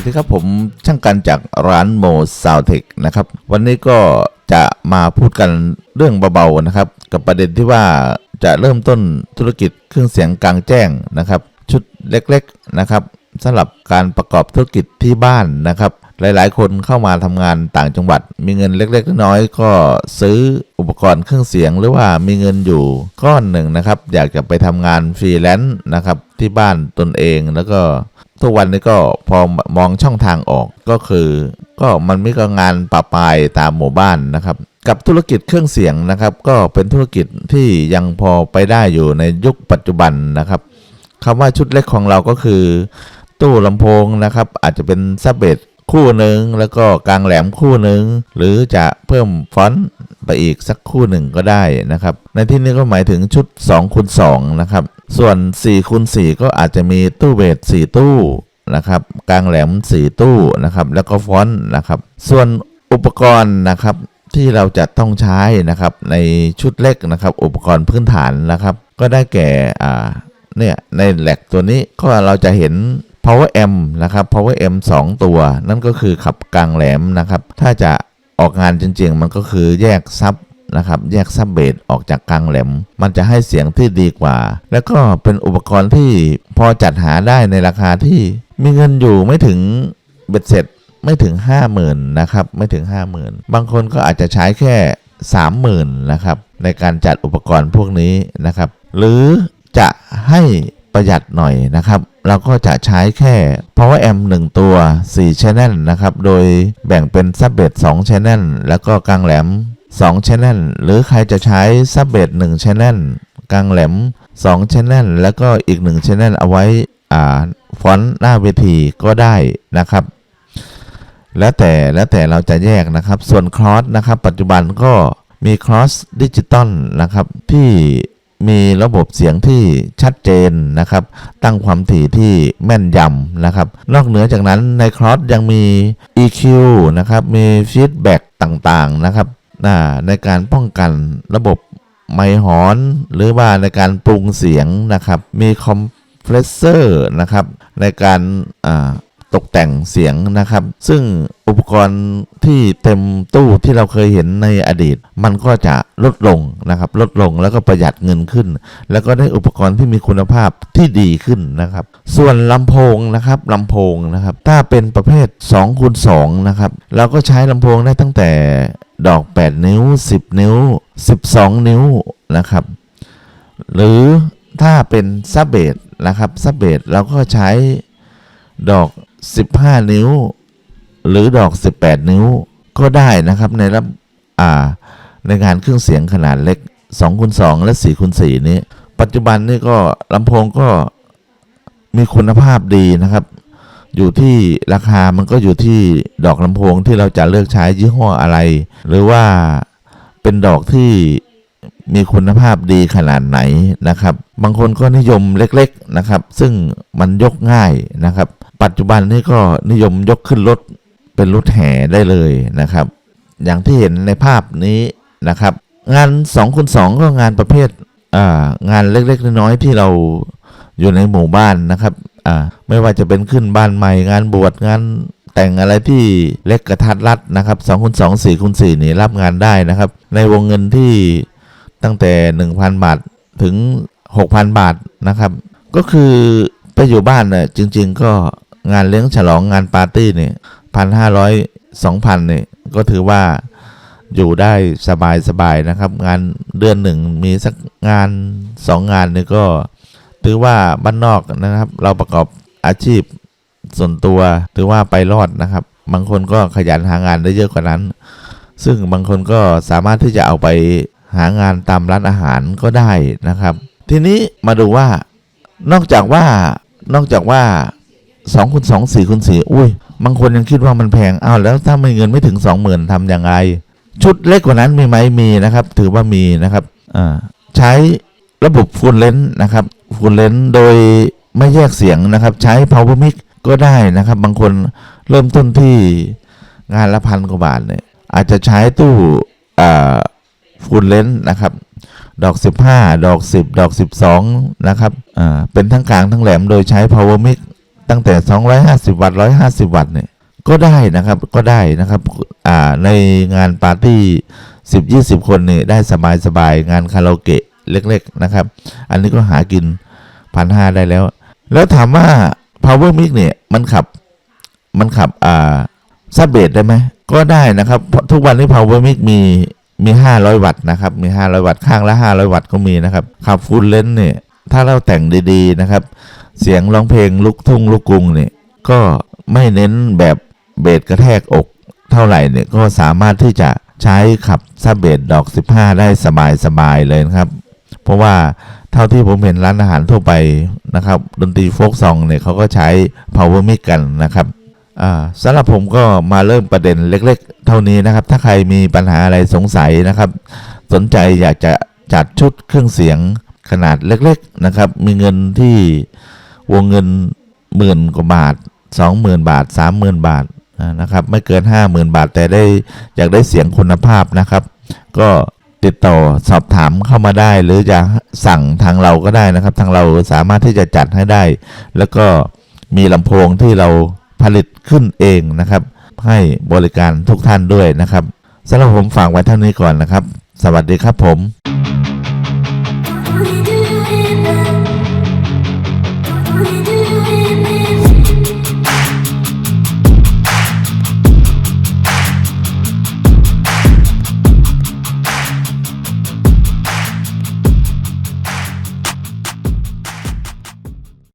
วัสดีครับผมช่างกันจากร้านโมซาวเทคนะครับ วันนี้ก็จะมาพูดกันเรื่องเบาๆนะครับ กับประเด็นที่ว่าจะเริ่มต้นธุรกิจเครื่องเสียงกลางแจ้งนะครับ ชุดเล็กๆนะครับสำหรับการประกอบธุรกิจที่บ้านนะครับ หลายๆ คนเข้ามาทำงานต่างจังหวัด มีเงินเล็กๆน้อยๆก็ซื้ออุปกรณ์เครื่องเสียงหรือว่ามีเงินอยู่ก้อนหนึ่งนะครับ อยากจะไปทำงานฟรีแลนซ์นะครับที่บ้านตนเองแล้วก็ ทุกวันนี้ก็พอมองช่องทางออกก็คือ ก็มันไม่ก็งานปะปายตามหมู่บ้านนะครับ กับธุรกิจเครื่องเสียงนะครับ ก็เป็นธุรกิจที่ยังพอไปได้อยู่ในยุคปัจจุบันนะครับคำว่าชุดเล็กของเราก็คือ ตู้ลำโพงนะครับ อาจจะเป็นซับเบสคู่หนึ่งแล้วก็กลางแหลมคู่หนึ่งหรือจะเพิ่มฟอนต์ ไปอีกสักคู่หนึ่งก็ได้นะครับ ในที่นี้ก็หมายถึงชุด2คูณ2นะครับ ส่วน4คูณ4ก็อาจจะมีตู้เบส4ตู้นะครับกลางแหลม 4 ตู้นะครับ แล้วก็ฟอนต์นะครับ ส่วนอุปกรณ์นะครับที่เราจะต้องใช้นะครับในชุดเล็กนะครับ อุปกรณ์พื้นฐานนะครับ ก็ได้แก่อ่าเนี่ยในแหลกตัวนี้ก็เราจะเห็น power amp นะครับ power amp 2 ตัว นั่นก็คือขับกลางแหลมนะครับ ถ้าจะ ออกงานจริง ๆ มันก็คือแยกซับนะครับ แยกซับเบสออกจากกลางแหลม มันจะให้เสียงที่ดีกว่า แล้วก็เป็นอุปกรณ์ที่พอจัดหาได้ในราคาที่มีเงินอยู่ไม่ถึงเบ็ดเสร็จไม่ถึง 50,000นะครับไม่ถึง 50,000 บางคนก็อาจจะใช้แค่ 30,000นะครับในการจัดอุปกรณ์พวกนี้นะครับ หรือจะให้ประหยัดหน่อยนะครับ เราก็จะใช้แค่ power amp 1 ตัว 4 channel นะครับ โดยแบ่งเป็น sub bass 2 channel แล้วก็กลางแหลม 2 channel หรือใครจะใช้ sub bass 1 channel กลางแหลม 2 channel แล้วก็อีก 1 channel เอาไว้อ่าฟอนต์หน้าเวทีก็ได้นะครับ แล้วแต่แล้วแต่เราจะแยกนะครับ ส่วนคลอสนะครับ ปัจจุบันก็มีคลอสดิจิตอลนะครับที่ มีระบบเสียงที่ชัดเจนนะครับ ตั้งความถี่ที่แม่นยำนะครับ นอกเหนือจากนั้นในคลอสยังมี EQ นะครับ มีฟีดแบ็กต่างๆนะครับในการป้องกันระบบไมหอน หรือว่าในการปรุงเสียงนะครับ มีคอมเพรสเซอร์นะครับ ในการอ่า ตกแต่งเสียงนะครับ ซึ่งอุปกรณ์ที่เต็มตู้ที่เราเคยเห็นในอดีต มันก็จะลดลงนะครับ ลดลงแล้วก็ประหยัดเงินขึ้น แล้วก็ได้อุปกรณ์ที่มีคุณภาพที่ดีขึ้นนะครับ ส่วนลำโพงนะครับลำโพงนะครับ ถ้าเป็นประเภท2คูณ2นะครับเราก็ใช้ลำโพงได้ตั้งแต่ดอก 8 นิ้ว 10 นิ้ว 12 นิ้วนะครับ หรือถ้าเป็นซับเบสนะครับซับเบสเราก็ใช้ดอก 15 นิ้ว หรือดอก 18 นิ้วก็ได้นะครับในรับอ่าในงานเครื่องเสียงขนาดเล็ก2คูณ2และ4คูณ4นี้ ปัจจุบันนี่ก็ลำโพงก็มีคุณภาพดีนะครับ อยู่ที่ราคามันก็อยู่ที่ดอกลำโพงที่เราจะเลือกใช้ยี่ห้ออะไร หรือว่าเป็นดอกที่มีคุณภาพดีขนาดไหนนะครับ บางคนก็นิยมเล็กๆนะครับ ซึ่งมันยกง่ายนะครับ ปัจจุบันนี้ก็นิยมยกขึ้นรถเป็นรถแห่ได้เลยนะครับ อย่างที่เห็นในภาพนี้นะครับ งาน2คูณ2ก็งานประเภทงานเล็กๆน้อยๆที่เราอยู่ในหมู่บ้านนะครับไม่ว่าจะเป็นขึ้นบ้านใหม่งานบวชงานแต่งอะไรที่เล็กกระทัดรัดนะครับ2คูณ2 4คูณ4นี่รับงานได้นะครับ ในวงเงินที่ตั้งแต่1,000บาทถึง6,000บาทนะครับ ก็คือไปอยู่บ้านเนี่ยจริง ๆ ก็ งานเลี้ยงฉลองงานปาร์ตี้เนี่ยพันห้าร้อยสองพันเนี่ยก็ถือว่าอยู่ได้สบายสบายๆนะครับ งานเดือนหนึ่งมีสักงานสองงานเนี่ยก็ถือว่าบ้านนอกนะครับ เราประกอบอาชีพส่วนตัวถือว่าไปรอดนะครับ บางคนก็ขยันหางานได้เยอะกว่านั้น ซึ่งบางคนก็สามารถที่จะเอาไปหางานตามร้านอาหารก็ได้นะครับ ทีนี้มาดูว่านอกจากว่านอกจากว่า 2คูณ2 4คูณ4อุ้ยบางคนยังคิดว่ามันแพงอ้าวแล้วถ้าม่เงินไม่ถึง20,000ทำอย่างไรชุดเล็กกว่านั้นมีไหมมีนะครับ ถือว่ามีนะครับอ่าใช้ระบบฟูลเลนส์นะครับฟูลเลนส์โดยไม่แยกเสียงนะครับ ใช้ power mic ก็ได้นะครับ บางคนเริ่มต้นที่งานละพันกว่าบาทเนี่ยอาจจะใช้ตู้อ่าฟูลเลนส์นะครับดอก 15 ดอก 10 ดอก 12 นะครับอ่าเป็นทั้งกลางทั้งแหลมโดยใช้ power mic ตั้งแต่ 250 วัตต์150 วัตต์เนี่ยก็ได้นะครับก็ได้นะครับอ่าในงานปาร์ตี้ 10 20 คนเนี่ยได้สบายสบายๆงานคาราโอเกะเล็กๆนะครับ อันนี้ก็หากินพันห้าได้แล้ว แล้วถามว่า power mic เนี่ยมันขับมันขับอ่าซับเบสได้ไหมก็ได้นะครับเพราะทุกวันนี้ power mic มีมี 500 วัตต์นะครับมี 500 วัตต์ข้างละ 500 วัตต์ก็มีนะครับขับฟูลเลนเนี่ยถ้าเราแต่งดีๆนะครับ เสียงร้องเพลงลูกทุ่งลูกกรุงเนี่ยก็ไม่เน้นแบบเบสกระแทกอกเท่าไหร่เนี่ยก็สามารถที่จะใช้ขับซับเบสดอก 15 ได้สบายๆเลยนะครับ เพราะว่าเท่าที่ผมเห็นร้านอาหารทั่วไปนะครับ ดนตรีโฟกซองเนี่ยเขาก็ใช้ power mic กันนะครับอ่าสำหรับผมก็มาเริ่มประเด็นเล็กๆ เท่านี้นะครับ ถ้าใครมีปัญหาอะไรสงสัยนะครับ สนใจอยากจะจัดชุดเครื่องเสียงขนาดเล็กๆนะครับ มีเงินที่ วงเงินหมื่นกว่าบาท20,000บาท30,000บาทนะครับไม่เกิน50,000บาท แต่ได้อยากได้เสียงคุณภาพนะครับ ก็ติดต่อสอบถามเข้ามาได้ หรือจะสั่งทางเราก็ได้นะครับ ทางเราสามารถที่จะจัดให้ได้ แล้วก็มีลำโพงที่เราผลิตขึ้นเองนะครับ ให้บริการทุกท่านด้วยนะครับสำหรับผมฝากไว้เท่านี้ก่อนนะครับ สวัสดีครับผม